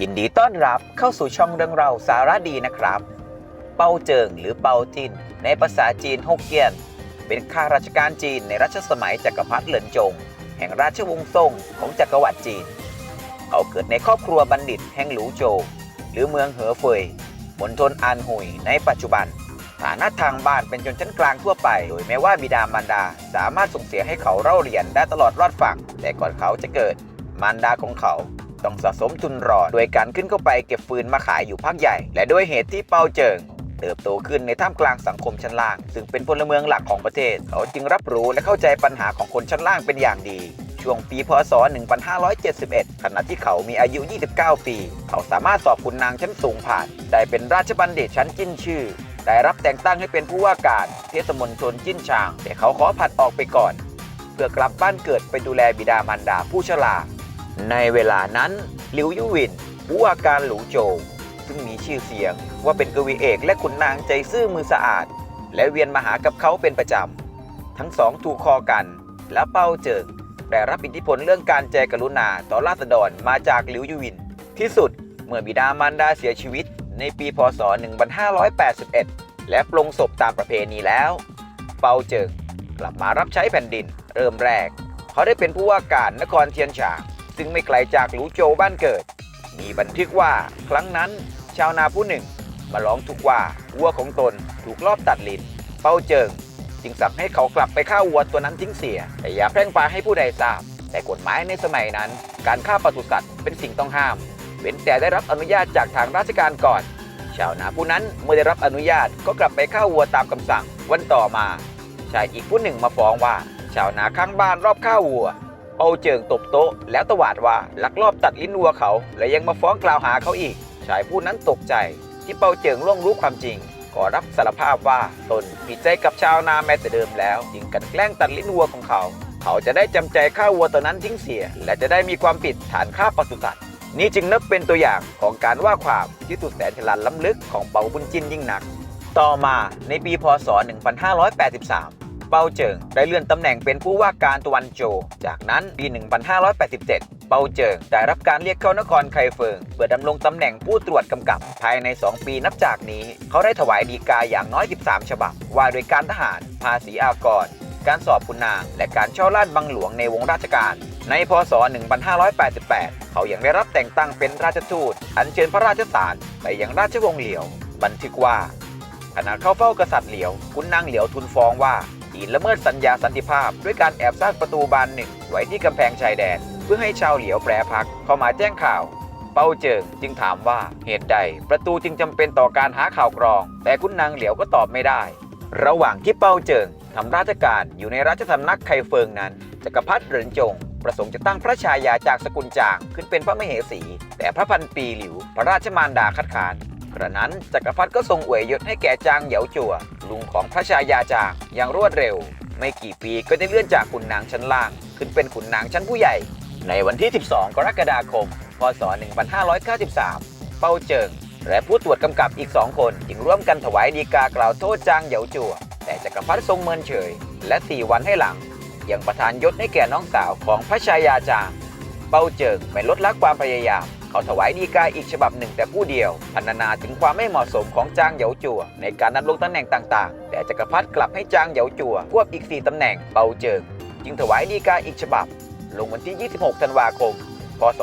ยินดีต้อนรับเข้าสู่ช่องเรื่องเราสาระดีนะครับ เปาเจิงหรือเปาจิน ในภาษาจีนฮกเกี้ยน เป็นข้าราชการจีนในรัชสมัยจักรพรรดิเหลินจง แห่งราชวงศ์ซ่งของจักรวรรดิจีน เขาเกิดในครอบครัวบัณฑิตแห่งหลูโจวหรือเมืองเหอเฟยมณฑลอานหุยในปัจจุบัน ฐานะทางบ้านเป็นชนชั้นกลางทั่วไป โดยแม้ว่าบิดามารดาสามารถส่งเสียให้เขาเล่าเรียนได้ตลอดรอดฝั่งแต่ก่อนเขาจะเกิด มารดาของเขา ต้องสะสมทุนรอดโดยการขึ้นเข้าไปเก็บฟืนมาขายอยู่พักใหญ่ และด้วยเหตุที่เปาเจิงเติบโตขึ้นในท่ามกลางสังคมชั้นล่าง ซึ่งเป็นพลเมืองหลักของประเทศ เขาจึงรับรู้และเข้าใจปัญหาของคนชั้นล่างเป็นอย่างดีช่วงปีพศ 1571 ขณะที่เขามีอายุ 29 ปี เขาสามารถสอบขุนนางชั้นสูงผ่าน ได้เป็นราชบัณฑิตชั้นจิ้นชื่อ ได้รับแต่งตั้งให้เป็นผู้ว่าการเทศมนตรจิ้นชาง แต่เขาขอผัดออกไปก่อน เพื่อกลับบ้านเกิดไปดูแลบิดามารดาผู้ชรา ในเวลานั้นหลิวยุวินผู้ว่าการหลูโจวซึ่งมีชื่อเสียงว่าเป็นกวีเอกและขุนนางใจซื่อมือสะอาด และเวียนมาหากับเขาเป็นประจำ ทั้งสองถูกคอกัน และเป้าเจิงได้รับอิทธิพลเรื่องการแจกรุณาต่อราษฎรมาจากหลิวยุวิน ที่สุดเมื่อบิดามารดาเสียชีวิต ในปีพศ 1581 และปลงศพตามประเพณีแล้ว เปาเจิงกลับมารับใช้แผ่นดิน เริ่มแรก เขาได้เป็นผู้ว่าการนครเทียนฉาง ซึ่งไม่ไกลจากหลูโจวบ้านเกิด มีบันทึกว่าครั้งนั้น ชาวนาผู้หนึ่ง มาร้องทุกข์ว่าวัวของตนถูกลอบตัดลิ้นเป้าเจิง จึงสั่งให้เขากลับไปฆ่าวัวตัวนั้นทิ้งเสียแต่อย่าแพร่งพราให้ผู้ใดทราบ แต่กฎหมายในสมัยนั้น การฆ่าปศุสัตว์เป็นสิ่งต้องห้ามเว้นแต่ได้รับอนุญาตจากทางราชการก่อน ชาวนาผู้นั้นเมื่อได้รับอนุญาตก็กลับไปฆ่าวัวตามคำสั่ง วันต่อมาชายอีกผู้หนึ่งมาฟ้องว่า ชาวนาข้างบ้านรอบฆ่าวัว เอาเจิงตบโต๊ะ แล้วตวาดว่าลักลอบตัดลิ้นวัวเขา และยังมาฟ้องกล่าวหาเขาอีก ชายผู้นั้นตกใจ ที่เปาเจิงล่วงรู้ความจริงก็รับสารภาพว่าตนผิดใจกับชาวนาแม้แต่เดิมแล้วจึงกันแกล้งตัดลิ้นวัวของเขา เขาจะได้จำใจฆ่าวัวตัวนั้นทิ้งเสีย และจะได้มีความผิดฐานฆ่าปศุสัตว์นี่จึงนับเป็นตัวอย่างของการว่าความที่สุดแสนฉลาดล้ำลึกของเปาบุญจินยิ่งหนัก ต่อมาในปีพศ1583 ปาเจิงได้เลื่อนตำแหน่งเป็นผู้ว่าการตะวันโจ จากนั้นปี 1587 เปาเจิงได้รับการเรียกเข้านครไคเฟิงเพื่อดำรงตำแหน่งผู้ตรวจกำกับ ภายใน 2 ปีนับจากนี้ เขาได้ถวายดีกาอย่างน้อย 13 ฉบับ ว่าโดยการทหาร ภาษีอากร การสอบคุณนาง และการเช่อลาดบังหลวงในวงราชการ ในพศ 1588 เขายังได้รับแต่งตั้งเป็นราชทูต อัญเชิญพระราชสารไปยังราชวงศ์เหลียว บันทึกว่าขณะเข้าเฝ้ากษัตริย์เหลียว คุณนางเหลียวทูลฟ้องว่า จีนละเมิดสัญญาสันติภาพ ด้วยการแอบสร้างประตูบานหนึ่งไว้ที่กำแพงชายแดน เพื่อให้ชาวเหลียวแปรพักเข้ามาแจ้งข่าว เปาเจิงจึงถามว่าเหตุใด ประตูจึงจำเป็นต่อการหาข่าวกรอง แต่คุณนางเหลียวก็ตอบไม่ได้ ระหว่างที่เปาเจิงทำราชการอยู่ในราชสำนักไคเฟิงนั้นจักรพรรดิเหรินจงประสงค์จะตั้งพระชายาจากสกุลจางขึ้นเป็นพระมเหสี แต่พระพันปีหลิว พระราชมารดาคัดค้าน กระนั้นจักรพรรดิก็ทรงอวยยศให้แก่จางเหยาจั่วลุงของพระชายาจางอย่างรวดเร็ว ไม่กี่ปีก็ได้เลื่อนจากขุนนางชั้นล่าง ขึ้นเป็นขุนนางชั้นผู้ใหญ่ ในวันที่ 12 กรกฎาคม พศ 1593 เป้าเจิง และผู้ตรวจกำกับอีกสองคนจึงร่วมกันถวายดีกากล่าวโทษจางเหยาจั่วแต่จักรพรรดิทรงเมินเฉย และ 4 วันให้หลัง ยังประทานยศให้แก่น้องสาวของพระชายาจางเป้าเจิงไม่ลดละความพยายาม เขาถวายดีกาอีกฉบับหนึ่งแต่ผู้เดียวพรรณนาถึงความไม่เหมาะสมของจางเหยาจัว ในการดำรงตำแหน่งต่างๆ แต่จักรพรรดิกลับให้จางเหยาจัวควบอีก 4ตำแหน่งเปาเจิง จึงถวายดีกาอีกฉบับ ลงวันที่ 26 ธันวาคม พศ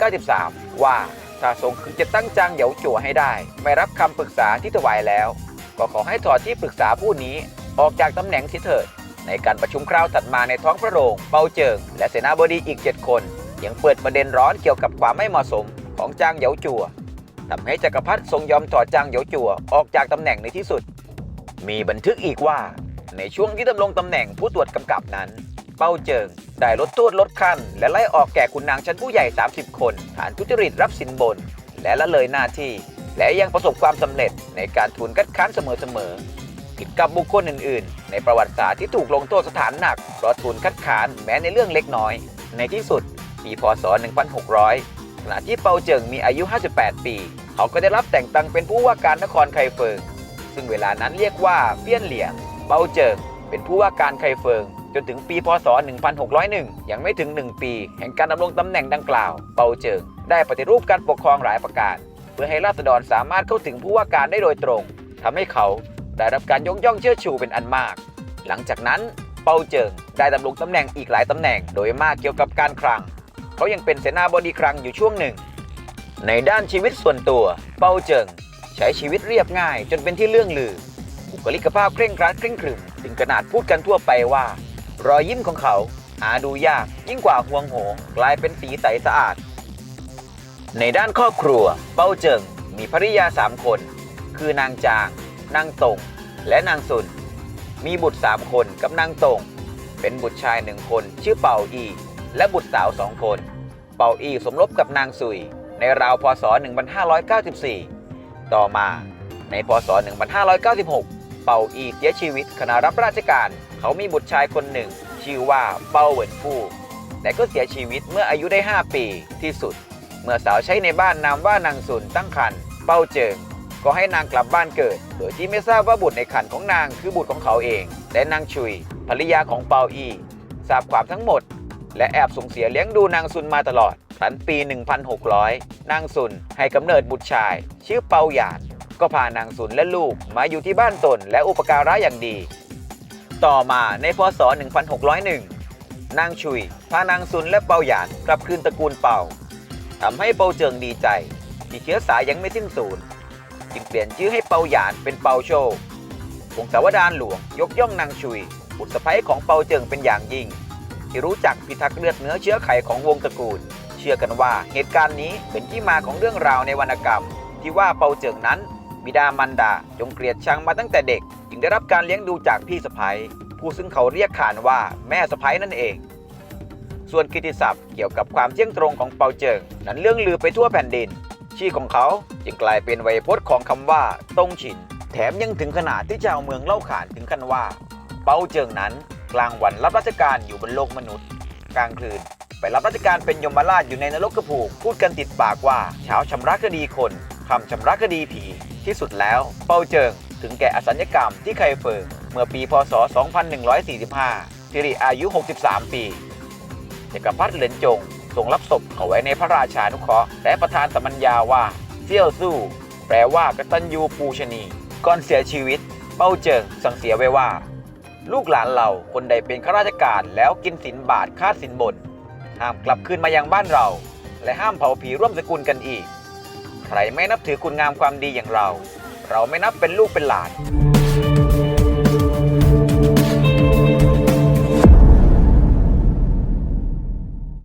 1593 ว่าถ้าทรงคือจะตั้งจางเหยาจัวให้ได้ ไม่รับคำปรึกษาที่ถวายแล้ว ก็ขอให้ถอดที่ปรึกษาผู้นี้ออกจากตำแหน่งเสียเถิดในการประชุมคราวถัดมาในท้องพระโรง เปาเจิง และเสนาบดีอีก 7 คน ยังเปิดประเด็นร้อนเกี่ยวกับความไม่เหมาะสมของจางเหยาจัวทำให้จักรพรรดิทรงยอมถอดจางเหยาจัวออกจากตำแหน่งในที่สุด มีบันทึกอีกว่า ในช่วงที่ดำรงตำแหน่งผู้ตรวจกำกับนั้น เป้าเจิงได้ลดโทษลดขั้น และไล่ออกแก่คุณนางชั้นผู้ใหญ่ 30 คนฐานทุจริตรับสินบน และละเลยหน้าที่ และยังประสบความสำเร็จในการทูลคัดค้านเสมอๆผิดกับบุคคลอื่น ๆ ในประวัติศาสตร์ที่ถูกลงโทษสถานหนักเพราะทูลคัดค้านแม้ในเรื่องเล็กน้อย ในที่สุด ปีพศ 1600 ขณะที่เปาเจิงมีอายุ 58 ปี เขาก็ได้รับแต่งตั้งเป็นผู้ว่าการนครไคเฟิง ซึ่งเวลานั้นเรียกว่าเปี้ยนเหลียง เปาเจิงเป็นผู้ว่าการไคเฟิงจนถึงปีพศ 1601 ยังไม่ถึง 1 ปี แห่งการดำรงตำแหน่งดังกล่าว เปาเจิง ได้ปฏิรูปการปกครองหลายประการ เพื่อให้ราษฎรสามารถเข้าถึงผู้ว่าการได้โดยตรง ทำให้เขาได้รับการยกย่องเชื่อชูเป็นอันมาก หลังจากนั้น เปาเจิง ได้ดำรงตำแหน่งอีกหลายตำแหน่ง โดยมากเกี่ยวกับการคลัง เขายังเป็นเสนาบดีคลังอยู่ช่วงหนึ่ง ในด้านชีวิตส่วนตัว เปาเจิง ใช้ชีวิตเรียบง่าย จนเป็นที่เรื่องลือบุคลิกภาพเคร่งครัดเคร่งครึมถึงขนาดพูดกันทั่วไปว่า รอยยิ้มของเขาหาดูยากยิ่งกว่าห่วงโหงกลายเป็นสีใสสะอาด ในด้านครอบครัว เปาเจิงมีภริยาสามคน คือนางจาง นางตง และนางสุน มีบุตรสามคนกับนางตง เป็นบุตรชายหนึ่งคนชื่อเป่าอี และบุตรสาวสองคน เป่าอีสมรสกับนางซุย ในราวพศ 1594 ต่อมาในพศ 1596 เป่าอีเสียชีวิตขณะรับราชการ เขามีบุตรชายคนหนึ่ง ชื่อว่าเปาเหวินฟู่แต่ก็เสียชีวิตเมื่ออายุได้ 5 ปีที่สุด เมื่อสาวใช้ในบ้านนามว่านางสุนตั้งครรภ์เปาเจิงก็ให้นางกลับบ้านเกิด โดยที่ไม่ทราบว่าบุตรในครรภ์ของนางคือบุตรของเขาเอง และนางชุยภรรยาของเปาอีทราบความทั้งหมด และแอบส่งเสียเลี้ยงดูนางซุนมาตลอดครั้นปี 1600 นางซุนให้กำเนิดบุตรชาย ชื่อเปาหยานก็พานางซุนและลูกมาอยู่ที่บ้านตนและอุปการะอย่างดี ต่อมาในพศ 1601 นางชุย พานางซุนและเปาหยานกลับคืนตระกูลเปาทำให้เปาเจิงดีใจ ที่เชื้อสายยังไม่สิ้นสูญจึงเปลี่ยนชื่อให้เปาหยานเป็นเปาโชวงศาวดารหลวงยกย่องนางชุยบุตรสะใภ้ของเปาเจิงเป็นอย่างยิ่ง ที่รู้จักพิทักษ์เลือดเนื้อเชื้อไขของวงตระกูล เชื่อกันว่าเหตุการณ์นี้เป็นที่มาของเรื่องราวในวรรณกรรม ที่ว่าเปาเจิงนั้น บิดามารดาจงเกลียดชังมาตั้งแต่เด็ก จึงได้รับการเลี้ยงดูจากพี่สะใภ้ผู้ซึ่งเขาเรียกขานว่าแม่สะใภ้นั่นเอง ส่วนกิติศัพท์เกี่ยวกับความเที่ยงตรงของเปาเจิง นั้นเรื่องลือไปทั่วแผ่นดิน ชื่อของเขาจึงกลายเป็นไวยพจน์ของคำว่าตงฉินแถมยังถึงขนาดที่ชาวเมืองเล่าขานถึงกันว่า เปาเจิงนั้น กลางวันรับราชการอยู่บนโลกมนุษย์ กลางคืน ไปรับราชการเป็นยมราชอยู่ในนรกกระผูกพูดกันติดปากว่าเช้าชำระคดีคนคำชำระคดีผี ที่สุดแล้ว เปาเจิง ถึงแก่อสัญญกรรมที่ไคเฟิงเมื่อปีพศ 2145สิริอายุ 63 ปีจักรพรรดิเหรินจงทรงรับศพเขาไว้ในพระราชานุเคราะห์และประทานสมัญญาว่าเซี่ยวสู้แปลว่ากตัญญูปูชนี ก่อนเสียชีวิต เป้าเจิงสั่งเสียไว้ว่า ลูกหลานเราคนใดเป็นข้าราชการแล้วกินสินบาทค่าสินบน ห้ามกลับคืนมายังบ้านเรา และห้ามเผาผีร่วมสกุลกันอีก ใครไม่นับถือคุณงามความดีอย่างเรา เราไม่นับเป็นลูกเป็นหลาน